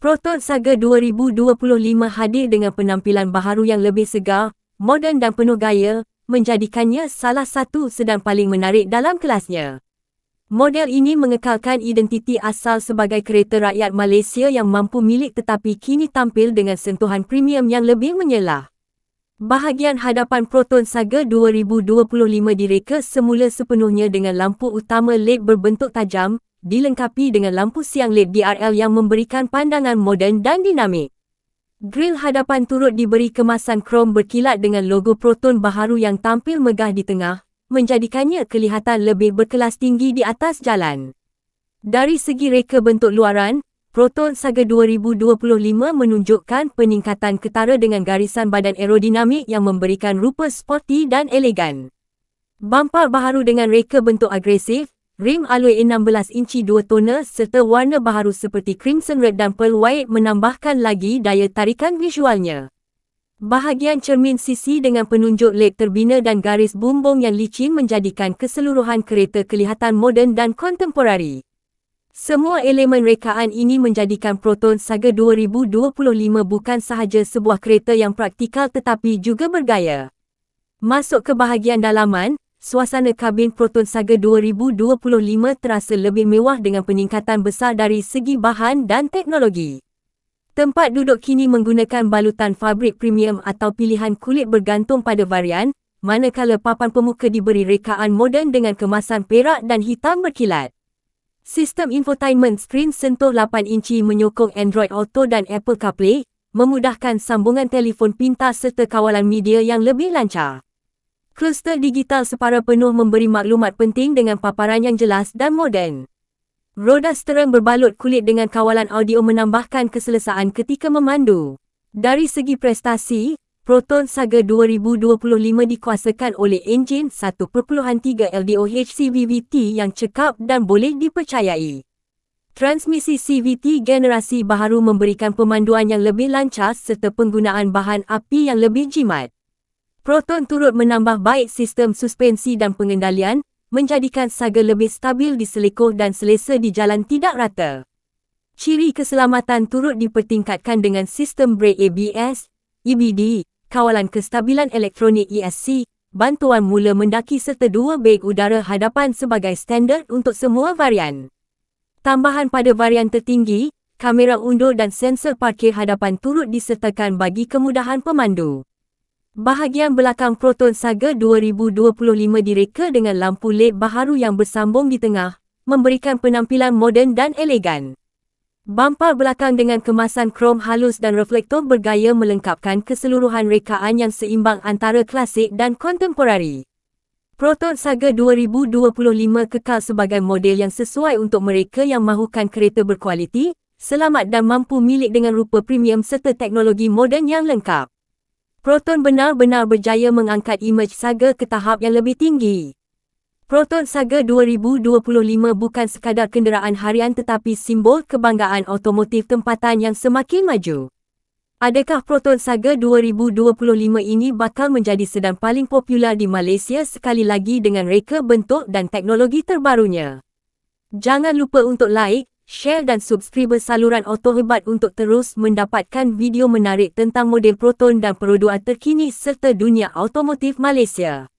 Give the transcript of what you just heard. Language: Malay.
Proton Saga 2025 hadir dengan penampilan baharu yang lebih segar, moden dan penuh gaya, menjadikannya salah satu sedan paling menarik dalam kelasnya. Model ini mengekalkan identiti asal sebagai kereta rakyat Malaysia yang mampu milik tetapi kini tampil dengan sentuhan premium yang lebih menyelah. Bahagian hadapan Proton Saga 2025 direka semula sepenuhnya dengan lampu utama LED berbentuk tajam, dilengkapi dengan lampu siang LED DRL yang memberikan pandangan moden dan dinamik. Grill hadapan turut diberi kemasan krom berkilat dengan logo Proton baharu yang tampil megah di tengah, menjadikannya kelihatan lebih berkelas tinggi di atas jalan. Dari segi reka bentuk luaran, Proton Saga 2025 menunjukkan peningkatan ketara dengan garisan badan aerodinamik yang memberikan rupa sporty dan elegan. Bumper baharu dengan reka bentuk agresif, Rim alloy 16 inci 2 tone serta warna baharu seperti crimson red dan pearl white menambahkan lagi daya tarikan visualnya. Bahagian cermin sisi dengan penunjuk LED terbina dan garis bumbung yang licin menjadikan keseluruhan kereta kelihatan moden dan kontemporari. Semua elemen rekaan ini menjadikan Proton Saga 2025 bukan sahaja sebuah kereta yang praktikal tetapi juga bergaya. Masuk ke bahagian dalaman, suasana kabin Proton Saga 2025 terasa lebih mewah dengan peningkatan besar dari segi bahan dan teknologi. Tempat duduk kini menggunakan balutan fabrik premium atau pilihan kulit bergantung pada varian, manakala papan pemuka diberi rekaan moden dengan kemasan perak dan hitam berkilat. Sistem infotainment screen sentuh 8 inci menyokong Android Auto dan Apple CarPlay, memudahkan sambungan telefon pintar serta kawalan media yang lebih lancar. Kluster digital separa penuh memberi maklumat penting dengan paparan yang jelas dan moden. Roda steering berbalut kulit dengan kawalan audio menambahkan keselesaan ketika memandu. Dari segi prestasi, Proton Saga 2025 dikuasakan oleh enjin 1.3 LDOH CVT yang cekap dan boleh dipercayai. Transmisi CVT generasi baharu memberikan pemanduan yang lebih lancar serta penggunaan bahan api yang lebih jimat. Proton turut menambah baik sistem suspensi dan pengendalian, menjadikan Saga lebih stabil di selikoh dan selesa di jalan tidak rata. Ciri keselamatan turut dipertingkatkan dengan sistem brake ABS, EBD, kawalan kestabilan elektronik ESC, bantuan mula mendaki serta dua beg udara hadapan sebagai standard untuk semua varian. Tambahan pada varian tertinggi, kamera undur dan sensor parkir hadapan turut disertakan bagi kemudahan pemandu. Bahagian belakang Proton Saga 2025 direka dengan lampu LED baharu yang bersambung di tengah, memberikan penampilan moden dan elegan. Bumper belakang dengan kemasan krom halus dan reflektor bergaya melengkapkan keseluruhan rekaan yang seimbang antara klasik dan kontemporari. Proton Saga 2025 kekal sebagai model yang sesuai untuk mereka yang mahukan kereta berkualiti, selamat dan mampu milik dengan rupa premium serta teknologi moden yang lengkap. Proton benar-benar berjaya mengangkat imej Saga ke tahap yang lebih tinggi. Proton Saga 2025 bukan sekadar kenderaan harian tetapi simbol kebanggaan otomotif tempatan yang semakin maju. Adakah Proton Saga 2025 ini bakal menjadi sedan paling popular di Malaysia sekali lagi dengan reka bentuk dan teknologi terbarunya? Jangan lupa untuk like, share dan subscribe saluran Auto Hebat untuk terus mendapatkan video menarik tentang model Proton dan peroduan terkini serta dunia automotif Malaysia.